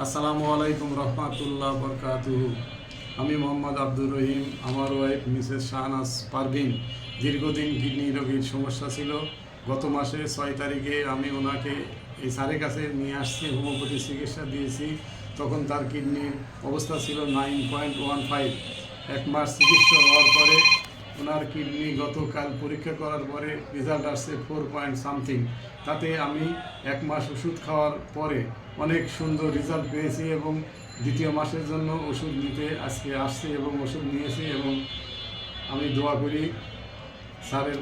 আসসালামু আলাইকুম রহমাতুল্লাহ বরকাতু আমি মোহাম্মদ আব্দুর রহিম, আমার ওয়াইফ মিসেস শাহনাজ পারভিন। দীর্ঘদিন কিডনি রোগীর সমস্যা ছিল। গত মাসে ছয় তারিখে আমি ওনাকে এই স্যারের কাছে নিয়ে আসছি, হোমিওপ্যাথি চিকিৎসা দিয়েছি। তখন তার কিডনির অবস্থা ছিল নাইন পয়েন্ট ওয়ান ফাইভ এক মাস চিকিৎসা হওয়ার পরে ওনার কিডনি গতকাল পরীক্ষা করার পরে রেজাল্ট আসছে ফোর পয়েন্ট সামথিং তাতে আমি এক মাস ওষুধ খাওয়ার পরে অনেক সুন্দর রেজাল্ট পেয়েছি এবং দ্বিতীয় মাসের জন্য ওষুধ নিতে আজকে আসছি এবং ওষুধ নিয়েছি এবং আমি দোয়া করি স্যারের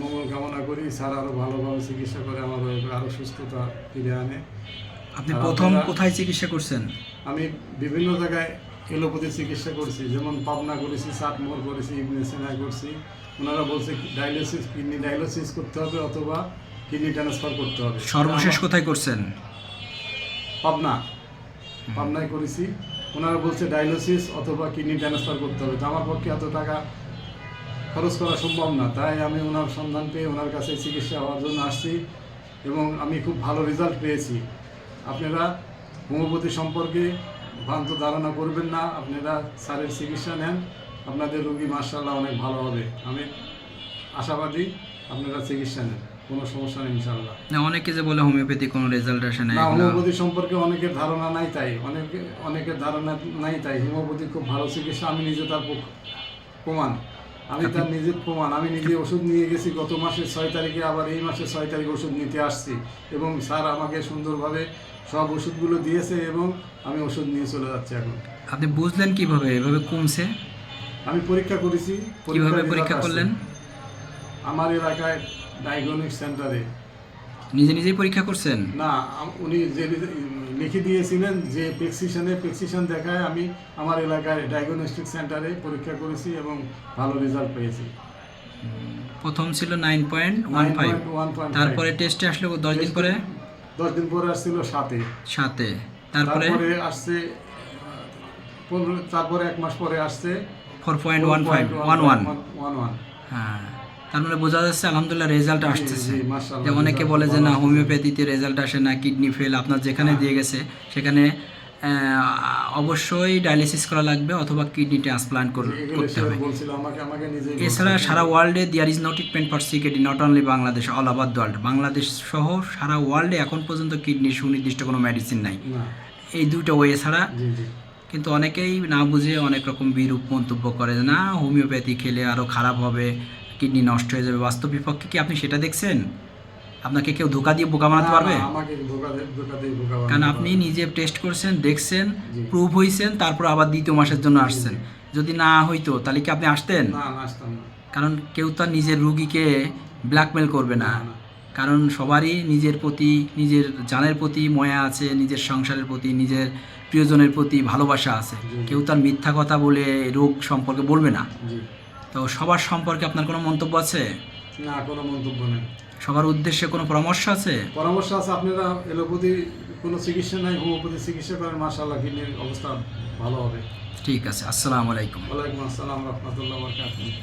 মঙ্গল কামনা করি। স্যার আরও ভালোভাবে চিকিৎসা করে আমার আরও সুস্থতা ফিরে আনে। আপনি প্রথম কোথায় চিকিৎসা করছেন? আমি বিভিন্ন জায়গায় এলোপ্যাথি চিকিৎসা করছি যেমন পাবনা করেছি চাটমোর করেছি ইবনে সেনায় করছি। ওনারা বলছে ডায়ালিসিস কিডনি ডায়ালিসিস করতে হবে অথবা কিডনি ট্রান্সফার করতে হবে। সর্বশেষ কোথায় করছেন? পাবনা। পাবনায় করেছি। ওনারা বলছে ডায়ালিসিস অথবা কিডনি ট্রান্সফার করতে হবে। তো আমার পক্ষে এত টাকা খরচ করা সম্ভব না। তাই আমি ওনার সন্ধান পেয়ে ওনার কাছে চিকিৎসা হওয়ার জন্য আসছি এবং আমি খুব ভালো রেজাল্ট পেয়েছি। আপনারা হোমিওপ্যাথি সম্পর্কে ভ্রান্ত ধারণা করবেন না আপনারা স্যারের চিকিৎসা নেন। আপনাদের রুগী মার্শাল্লাহ অনেক ভালো হবে। আমি আশাবাদী আপনারা চিকিৎসা নেন কোনো সমস্যা নেই ইনশাল্লাহ না অনেকে যে বলে হোমিওপ্যাথি কোনো রেজাল্ট আসে না হোমিওপ্যাথি সম্পর্কে অনেকের ধারণা নাই তাই অনেকে অনেকের ধারণা নাই তাই। হোমিওপ্যাথি খুব ভালো চিকিৎসা আমি নিজে তার প্রমাণ। আমি তার নিজের প্রমাণ আমি নিজে ওষুধ নিয়ে গেছি গত মাসের ছয় তারিখে আবার এই মাসের ছয় তারিখে ওষুধ নিতে আসছি। এবং স্যার আমাকে সুন্দরভাবে সব ওষুধগুলো দিয়েছে এবং আমি ওষুধ নিয়ে চলে যাচ্ছি এখন। আপনি বুঝলেন কীভাবে? এভাবে কমছে? আমি পরীক্ষা করেছি কীভাবে পরীক্ষা করলেন? আমার এলাকায় ডায়াগনস্টিক সেন্টারে নিজে নিজেই পরীক্ষা করছেন? না উনি যে লিখে দিয়েছিলেন যে প্রেসক্রিপশনে প্রেসক্রিপশন দেখায় আমি আমার এলাকায় ডায়াগনস্টিক সেন্টারে পরীক্ষা করেছি এবং ভালো রেজাল্ট পেয়েছি। প্রথম ছিল নাইন পয়েন্ট ওয়ান ফাইভ 9.1.5 তারপরে টেস্টে আসলে দশ দিন পরে? দশ দিন পরে আসছিল সাথে সাতে। তারপরে? আসছে পনেরো তারপরে এক মাস পরে আসছে four point one five one one one one হ্যাঁ। তার মানে বোঝা যাচ্ছে আলহামদুলিল্লাহ রেজাল্ট আসতেছে। যে অনেকে বলে যে না হোমিওপ্যাথিতে রেজাল্ট আসে না কিডনি ফেল আপনার যেখানে হ্যাঁ। দিয়ে গেছে সেখানে অবশ্যই ডায়ালিসিস করা লাগবে অথবা কিডনি ট্রান্সপ্লান্ট করতে হবে। এছাড়া সারা ওয়ার্ল্ডে there is no treatment for CKD not only Bangladesh all over the world Bangladesh সহ সারা ওয়ার্ল্ডে এখন পর্যন্ত কিডনির সুনির্দিষ্ট কোনো মেডিসিন নাই। এই দুটো ওয়ে ছাড়া কিন্তু অনেকেই না বুঝে অনেক রকম বিরূপ মন্তব্য করে যে না হোমিওপ্যাথি খেলে আরও খারাপ হবে। কিডনি নষ্ট হয়ে যাবে বাস্তব বিপক্ষে কি আপনি সেটা দেখছেন? আপনাকে কেউ ধোকা দিয়ে বোকা বানাতে পারবে? কারণ আপনি নিজে টেস্ট করছেন দেখছেন প্রুভ হয়েছেন তারপর আবার দ্বিতীয় মাসের জন্য আসছেন। যদি না হইতো তাহলে কি আপনি আসতেন? কারণ কেউ তার নিজের রুগীকে ব্ল্যাকমেল করবে না। কারণ সবারই নিজের প্রতি নিজের জানের প্রতি ময়া আছে নিজের সংসারের প্রতি নিজের প্রিয়জনের প্রতি ভালোবাসা আছে। কেউ তার মিথ্যা কথা বলে রোগ সম্পর্কে বলবে না। তো সবার সম্পর্কে আপনার কোনো মন্তব্য আছে? না কোনো মন্তব্য নেই। সবার উদ্দেশ্যে কোনো পরামর্শ আছে? পরামর্শ আছে আপনারা এলোপ্যাথি কোনো চিকিৎসা নাই হোমিওপ্যাথি চিকিৎসা করেন মাশাআল্লাহ কিডনির অবস্থা ভালো হবে। ঠিক আছে আসসালামু আলাইকুম। ওয়ালাইকুম আসসালাম রহমতুল্লাহ বরকাতুহ।